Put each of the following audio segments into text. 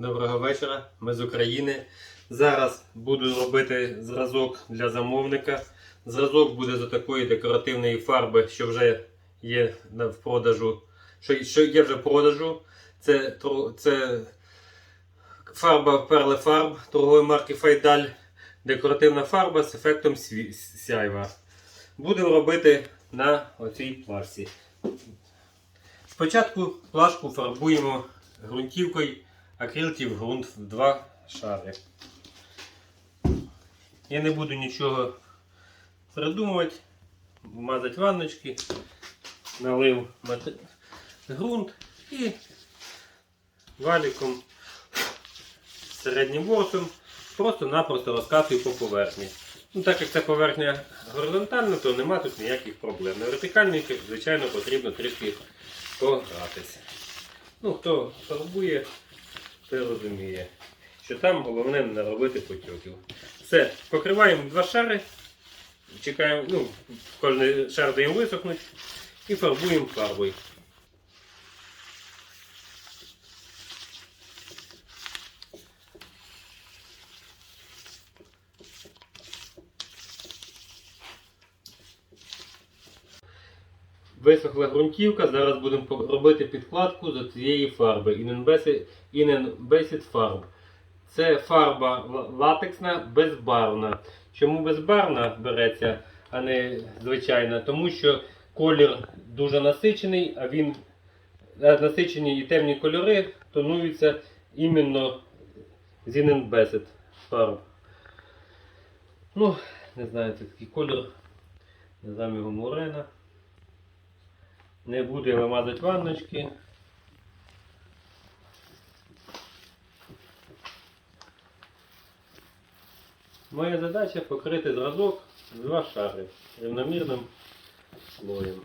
Доброго вечора, ми з України. Зараз буду робити зразок для замовника. Зразок буде з такої декоративної фарби, що вже є в продажу. Що, що є вже в продажу. Це, це фарба Перлефарб торгової марки Файдаль. Декоративна фарба з ефектом сяйва. Будемо робити на оцій плашці. Спочатку плашку фарбуємо ґрунтівкою акрилків ґрунт в два шари. Я не буду нічого придумувати, мазати ванночки, налив ґрунт і валіком середнім ворсом просто-напросто розкатую по поверхні. Ну, так як це поверхня горизонтальна, то нема тут ніяких проблем. На вертикальній, звичайно, потрібно трішки погратися. Ну, хто фарбує, той розуміє, що там головне не наробити потьоків. Все, покриваємо два шари, чекаємо, ну, кожен шар даємо висохнути і фарбуємо фарбою. Висохла ґрунтівка, зараз будемо робити підкладку з цієї фарби Inenbase- Inenbase Farb. Це фарба латексна, безбарвна. Чому безбарвна береться, а не звичайна? Тому що колір дуже насичений, а він насичені і темні кольори тонуються іменно з Inenbase Farb. Ну, не знаю, це такий колір. Не знаю його Мурена. Не буду я вимазати ванночки. Моя задача покрити зразок в два шари рівномірним слоєм.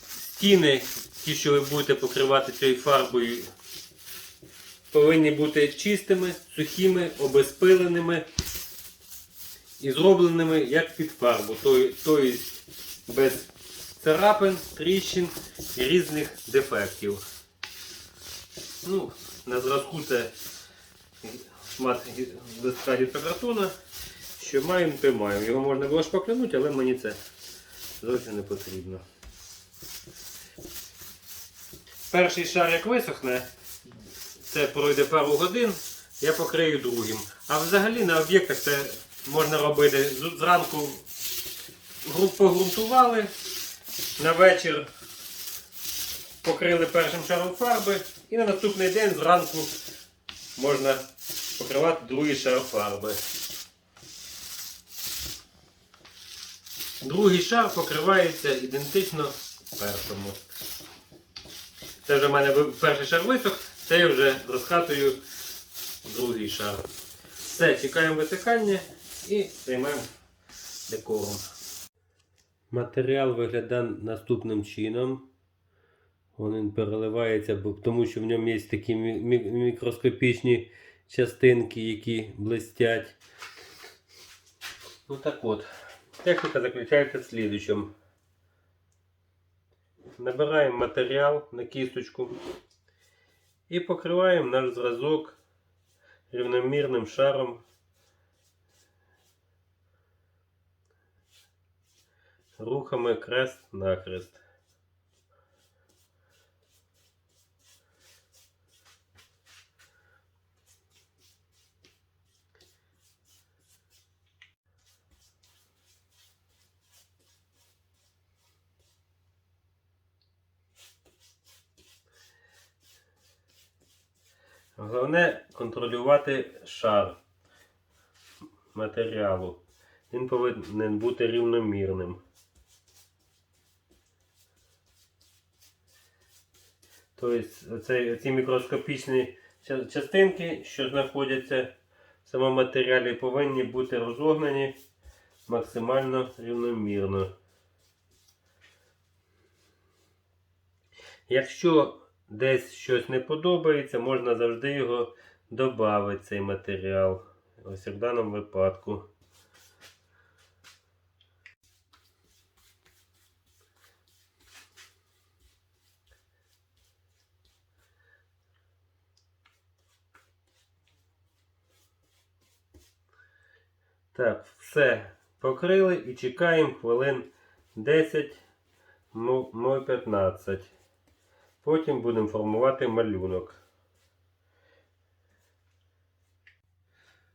Стіни, ті, що ви будете покривати цією фарбою, повинні бути чистими, сухими, обезпиленими і зробленими як під фарбу. Тобто без царапин, тріщин і різних дефектів. Ну, на зразку це шмат гі- листка гіпсокартона. Що маємо, то маємо. Його можна було шпаклянути, але мені це зовсім не потрібно. Перший шар як висохне, це пройде пару годин, я покрию другим. А взагалі на об'єктах це можна робити зранку погрунтували, на вечір покрили першим шаром фарби і на наступний день зранку можна покривати другий шар фарби. Другий шар покривається ідентично першому. Це вже в мене перший шар висох, це я вже розкатую другий шар. Все, чекаємо висихання і займемо декором. Матеріал виглядає наступним чином. Він переливається, тому що в ньому є такі мі- мі- мікроскопічні частинки, які блистять. Ну так от. Техніка заключається в слідчому. Набираємо матеріал на кісточку і покриваємо наш зразок рівномірним шаром. Рухами крест-накрест. Головне контролювати шар матеріалу. Він повинен бути рівномірним. Тобто оце, ці мікроскопічні частинки, що знаходяться в самому матеріалі, повинні бути розогнані максимально рівномірно. Якщо десь щось не подобається, можна завжди його додати, цей матеріал. Ось в даному випадку. Так, все покрили і чекаємо хвилин 10, ну, ну 15. Потім будемо формувати малюнок.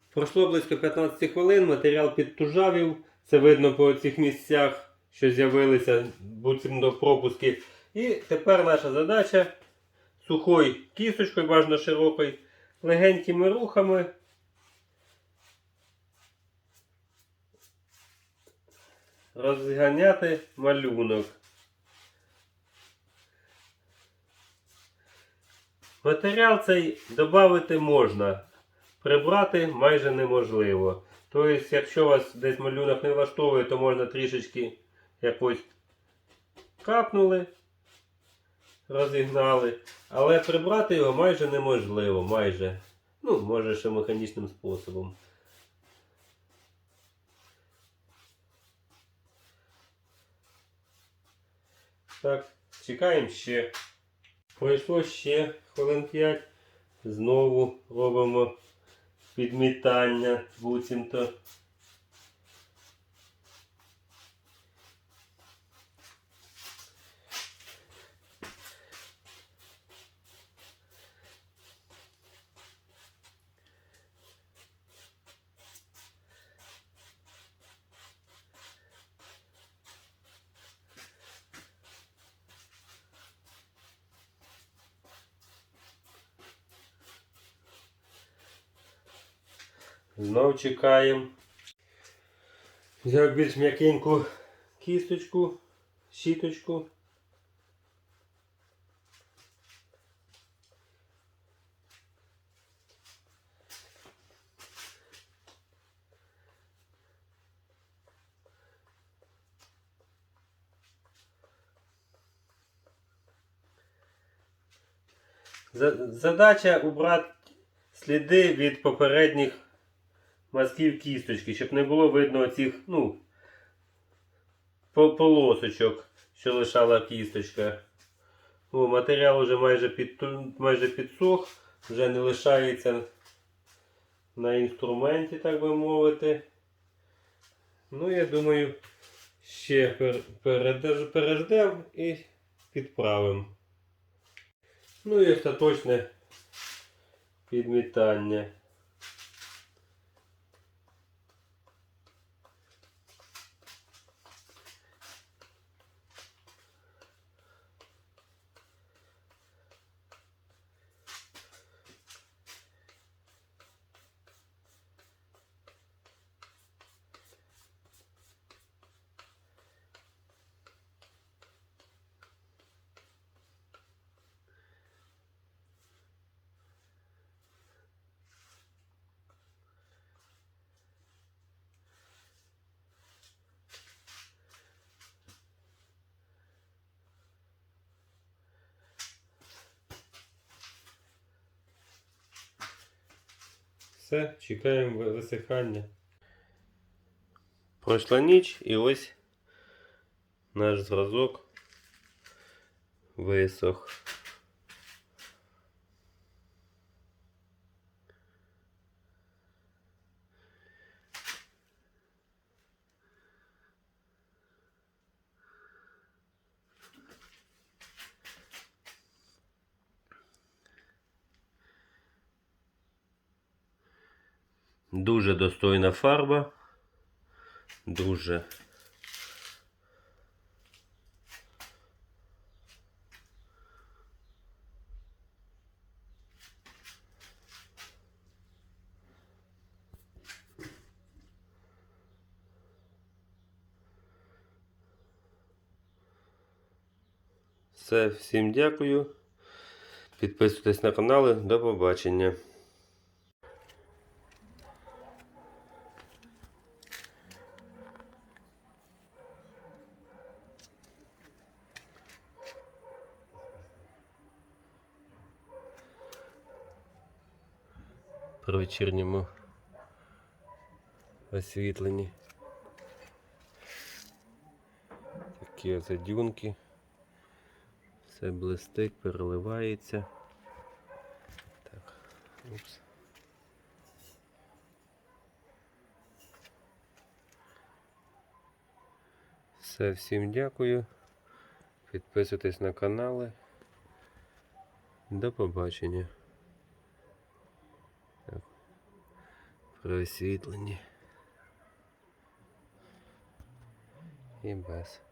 Пройшло близько 15 хвилин, матеріал підтужавів. Це видно по цих місцях, що з'явилися буцімто пропуски. І тепер наша задача сухою кісточкою, бажано широкою, легенькими рухами. Розганяти малюнок. Матеріал цей додати можна, прибрати майже неможливо. Тобто, якщо вас десь малюнок не влаштовує, то можна трішечки якось капнули, розігнали. Але прибрати його майже неможливо. Майже. Ну, може ще механічним способом. Так, чекаємо ще. Пройшло ще хвилин 5. Знову робимо підмітання буцімто. Знов чекаємо. Взяв більш м'якеньку кісточку, щіточку. Задача убрати сліди від попередніх мазків кісточки, щоб не було видно оцих, ну, полосочок, що лишала кісточка. О, матеріал вже майже, під, майже підсох, вже не лишається на інструменті, так би мовити. Ну, я думаю, ще пер, переждемо і підправимо. Ну і остаточне підмітання. Все, чекаємо ви- висихання. Пройшла ніч і ось наш зразок висох. Дуже достойна фарба. Дуже. Все, всім дякую. Підписуйтесь на канали. До побачення. Вечірньому освітленні. Такі оце дюнки. Все блистить, переливається. Так, упс. Все, всім дякую. Підписуйтесь на канали. До побачення. При. І без.